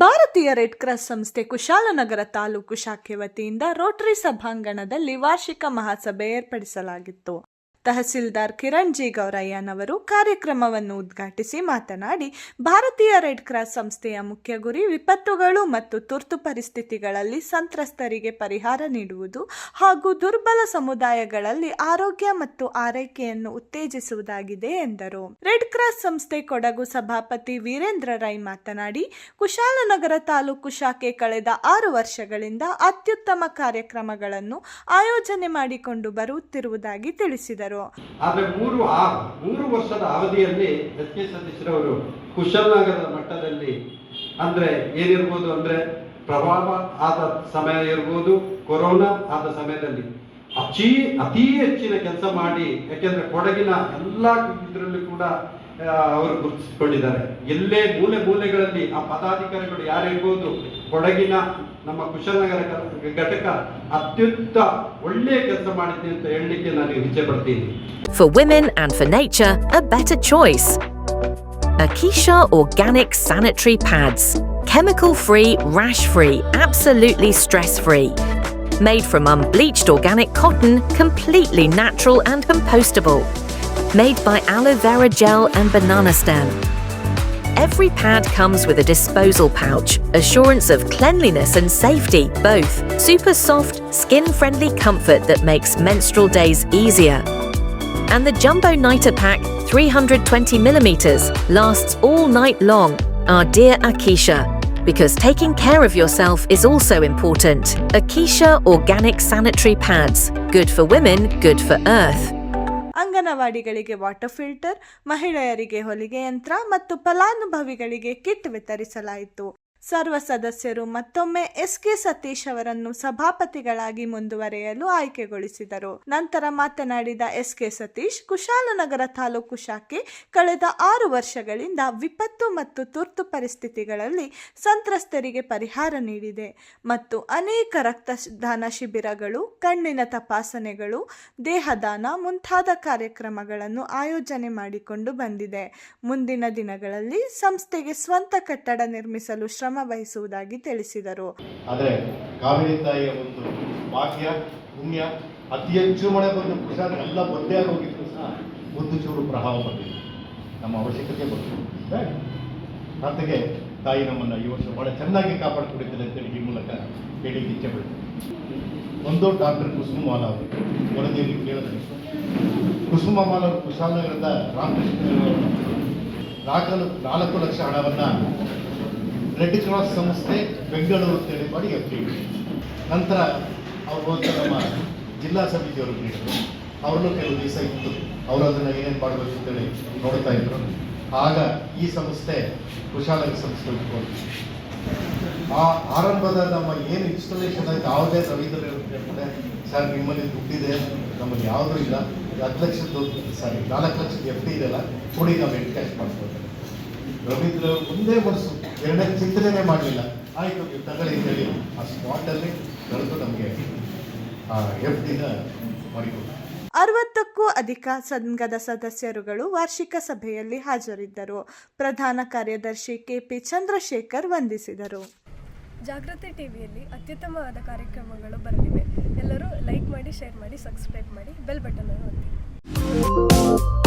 ಭಾರತೀಯ red cross ಸಂಸ್ಥೆ ಕುಶಾಲನಗರ ತಾಲೂಕು ಶಾಖೆ ವತಿಯಿಂದ ರೋಟರಿ ಸಭಾಂಗಣದಲ್ಲಿ ವಾರ್ಷಿಕ ಮಹಾಸಭೆ ಏರ್ಪಡಿಸಲಾಗಿತ್ತು. ತಹಸೀಲ್ದಾರ್ ಕಿರಣ್ ಜಿ ಗೌರಯ್ಯನವರು ಕಾರ್ಯಕ್ರಮವನ್ನು ಉದ್ಘಾಟಿಸಿ ಮಾತನಾಡಿ, ಭಾರತೀಯ ರೆಡ್ ಕ್ರಾಸ್ ಸಂಸ್ಥೆಯ ಮುಖ್ಯ ಗುರಿ ವಿಪತ್ತುಗಳು ಮತ್ತು ತುರ್ತು ಪರಿಸ್ಥಿತಿಗಳಲ್ಲಿ ಸಂತ್ರಸ್ತರಿಗೆ ಪರಿಹಾರ ನೀಡುವುದು ಹಾಗೂ ದುರ್ಬಲ ಸಮುದಾಯಗಳಲ್ಲಿ ಆರೋಗ್ಯ ಮತ್ತು ಆರೈಕೆಯನ್ನು ಉತ್ತೇಜಿಸುವುದಾಗಿದೆ ಎಂದರು. ರೆಡ್ ಕ್ರಾಸ್ ಸಂಸ್ಥೆ ಕೊಡಗು ಸಭಾಪತಿ ವೀರೇಂದ್ರ ರೈ ಮಾತನಾಡಿ ಕುಶಾಲನಗರ ತಾಲೂಕು ಶಾಖೆ ಕಳೆದ ಆರು ವರ್ಷಗಳಿಂದ ಅತ್ಯುತ್ತಮ ಕಾರ್ಯಕ್ರಮಗಳನ್ನು ಆಯೋಜನೆ ಮಾಡಿಕೊಂಡು ಬರುತ್ತಿರುವುದಾಗಿ ತಿಳಿಸಿದರು. ಆದರೆ ಮೂರು ಆ ಮೂರು ವರ್ಷದ ಅವಧಿಯಲ್ಲಿ ಎಸ್ ಕೆ ಸತೀಶ್ರವರು ಕುಶಲನಗರದ ಮಟ್ಟದಲ್ಲಿ ಅಂದ್ರೆ ಏನಿರ್ಬೋದು ಅಂದ್ರೆ ಪ್ರಭಾವ ಆದ ಸಮಯ ಇರ್ಬೋದು, ಕೊರೋನಾ ಆದ ಸಮಯದಲ್ಲಿ ಅತಿ ಅತಿ ಹೆಚ್ಚಿನ ಕೆಲಸ ಮಾಡಿ, ಯಾಕೆಂದ್ರೆ ಕೊಡಗಿನ ಎಲ್ಲಾ ಇದರಲ್ಲಿ ಕೂಡ ಅವರು ಗುರುತಿಸಿಕೊಂಡಿದ್ದಾರೆ ಎಲ್ಲೇ ಮೂಲೆ ಮೂಲೆಗಳಲ್ಲಿ ಆ ಪದಾಧಿಕಾರಿಗಳು ಯಾರಿರ್ಬೋದು ಕೊಡಗಿನ ನಮ್ಮ ಕುಶಲನಗರ ಘ- ಘಟಕ ಅತ್ಯುತ್ತ ಒಳ್ಳೆಯ ಕೆಲಸ ಮಾಡಿದೆ ಅಂತ ಹೇಳಲಿಕ್ಕೆ ನಾನು ಇಚ್ಛೆ ಪಡ್ತೀನಿ For women and for nature, a better choice. Akisha Organic Sanitary Pads. Chemical free, rash free, absolutely stress free. Made from unbleached organic cotton, completely natural and compostable. Made by aloe vera gel and banana stem. Every pad comes with a disposal pouch, assurance of cleanliness and safety both. Super soft, skin friendly comfort that makes menstrual days easier. And the Jumbo Niter Pack 320 millimeters lasts all night long. Our dear Akisha. Because taking care of yourself is also important. Akisha Organic Sanitary Pads. Good for women, good for earth. ಅಂಗನವಾಡಿಗಳಿಗೆ water filter ಮಹಿಳೆಯರಿಗೆ ಹೊಲಿಗೆ ಯಂತ್ರ ಮತ್ತು ಫಲಾನುಭವಿಗಳಿಗೆ kit ವಿತರಿಸಲಾಯಿತು. ಸರ್ವ ಸದಸ್ಯರು ಮತ್ತೊಮ್ಮೆ ಎಸ್ ಕೆ ಸತೀಶ್ ಅವರನ್ನು ಸಭಾಪತಿಗಳಾಗಿ ಮುಂದುವರೆಯಲು ಆಯ್ಕೆಗೊಳಿಸಿದರು. ನಂತರ ಮಾತನಾಡಿದ ಎಸ್ ಕೆ ಸತೀಶ್, ಕುಶಾಲನಗರ ತಾಲೂಕು ಶಾಖೆ ಕಳೆದ ಆರು ವರ್ಷಗಳಿಂದ ವಿಪತ್ತು ಮತ್ತು ತುರ್ತು ಪರಿಸ್ಥಿತಿಗಳಲ್ಲಿ ಸಂತ್ರಸ್ತರಿಗೆ ಪರಿಹಾರ ನೀಡಿದೆ ಮತ್ತು ಅನೇಕ ರಕ್ತದಾನ ಶಿಬಿರಗಳು, ಕಣ್ಣಿನ ತಪಾಸಣೆಗಳು, ದೇಹದಾನ ಮುಂತಾದ ಕಾರ್ಯಕ್ರಮಗಳನ್ನು ಆಯೋಜನೆ ಮಾಡಿಕೊಂಡು ಬಂದಿದೆ. ಮುಂದಿನ ದಿನಗಳಲ್ಲಿ ಸಂಸ್ಥೆಗೆ ಸ್ವಂತ ಕಟ್ಟಡ ನಿರ್ಮಿಸಲು ಶ್ರಮ ವಹಿಸುವುದಾಗಿ ತಿಳಿಸಿದರು. ಆದರೆ ಕಾವೇರಿ ತಾಯಿಯ ಒಂದು ಭಾಗ್ಯ, ಪುಣ್ಯ, ಅತಿ ಹೆಚ್ಚು ಮಳೆ ಬಂದು ಪ್ರಸಾದ ಎಲ್ಲ ಒಂದೇ ಆಗೋಗಿದ್ರು ಸಹ ಒಂದು ಚೂರು ಪ್ರಭಾವ ಬಂದಿದೆ. ನಮ್ಮ ಅವಶ್ಯಕತೆ ಬಂತು. ಅದಕ್ಕೆ ತಾಯಿ ನಮ್ಮನ್ನು ಈ ವರ್ಷ ಬಹಳ ಚೆನ್ನಾಗಿ ಕಾಪಾಡಿಕೊಡಿದ್ದಾರೆ ಅಂತೇಳಿ ಈ ಮೂಲಕ ಹೇಳಿ ಇಚ್ಛೆ ಒಂದು ಡಾಕ್ಟರ್ ಕುಸುಮಾಲ ಅವರು, ವರದಿಯಲ್ಲಿ ಕೇಳಿದ್ರೆ ಕುಸುಮಾಲ ಅವರು ಕುಶಾಲನಗರದ ರಾಮಕೃಷ್ಣ ನಾಲ್ಕು ನಾಲ್ಕು ಲಕ್ಷ ಹಣವನ್ನು ರೆಡ್ ಕ್ರಾಸ್ ಸಂಸ್ಥೆ ಬೆಂಗಳೂರು ಅಂತೇಳಿ ಮಾಡಿ ಎಫ್ ನಂತರ ಅವರು ನಮ್ಮ ಜಿಲ್ಲಾ ಸಮಿತಿಯವರು ನೀಡಿದ್ರು ಅವ್ರನ್ನೂ ಕೆಲವು ದಿವಸ ಇತ್ತು. ಅವರು ಅದನ್ನು ಏನೇನು ಮಾಡಬೇಕು ಅಂತೇಳಿ ನೋಡ್ತಾ ಇದ್ರು. ಆಗ ಈ ಸಂಸ್ಥೆ ಕುಶಾಲಕ್ಕೆ ಸಂಸ್ಥೆ ಆ ಆರಂಭದ ನಮ್ಮ ಏನು ಇನ್ಸ್ಟಾಲೇಷನ್ ಆಯ್ತು, ಯಾವುದೇ ರವೀಂದ್ರ ಹೇಳ್ತಾರೆ ಸರ್, ನಿಮ್ಮಲ್ಲಿ ದುಡ್ಡಿದೆ, ನಮಗೆ ಯಾವುದೂ ಇಲ್ಲ. ಹತ್ತು ಲಕ್ಷದ ಸಾರಿ, ನಾಲ್ಕು ಲಕ್ಷದ ಎಫ್ ಡಿ ಇದೆಲ್ಲ ಕೊಡಿ, ನಾವು ಎನ್ಕ್ಯಾಶ್ ಮಾಡ್ಕೊಳ್ತೇವೆ ರವೀಂದ್ರ ಒಂದೇ ಮನಸ್ಸು. ಎರಡನೇ ಚಿಂತನೆ ಮಾಡಲಿಲ್ಲ. ಆಯಿತು ನೀವು ತಗೊಳ್ಳಿ ಅಂತೇಳಿ ಆ ಸ್ಪಾಟಲ್ಲಿ ಕಳೆದು ನಮಗೆ ಆ ಎಫ್ ದಿನ ಮಾಡಿಕೊಟ್ಟು ಅರವತ್ತಕ್ಕೂ ಅಧಿಕ ಸಂಘದ ಸದಸ್ಯರುಗಳು ವಾರ್ಷಿಕ ಸಭೆಯಲ್ಲಿ ಹಾಜರಿದ್ದರು. ಪ್ರಧಾನ ಕಾರ್ಯದರ್ಶಿ ಕೆಪಿ ಚಂದ್ರಶೇಖರ್ ವಂದಿಸಿದರು. ಜಾಗೃತಿ ಟಿವಿಯಲ್ಲಿ ಅತ್ಯುತ್ತಮವಾದ ಕಾರ್ಯಕ್ರಮಗಳು ಬರಲಿವೆ. ಎಲ್ಲರೂ ಲೈಕ್ ಮಾಡಿ ಶೇರ್ ಮಾಡಿ ಸಬ್ಸ್ಕ್ರೈಬ್ ಮಾಡಿ ಬೆಲ್ ಬಟನ್ ಅನ್ನು ಒತ್ತಿ.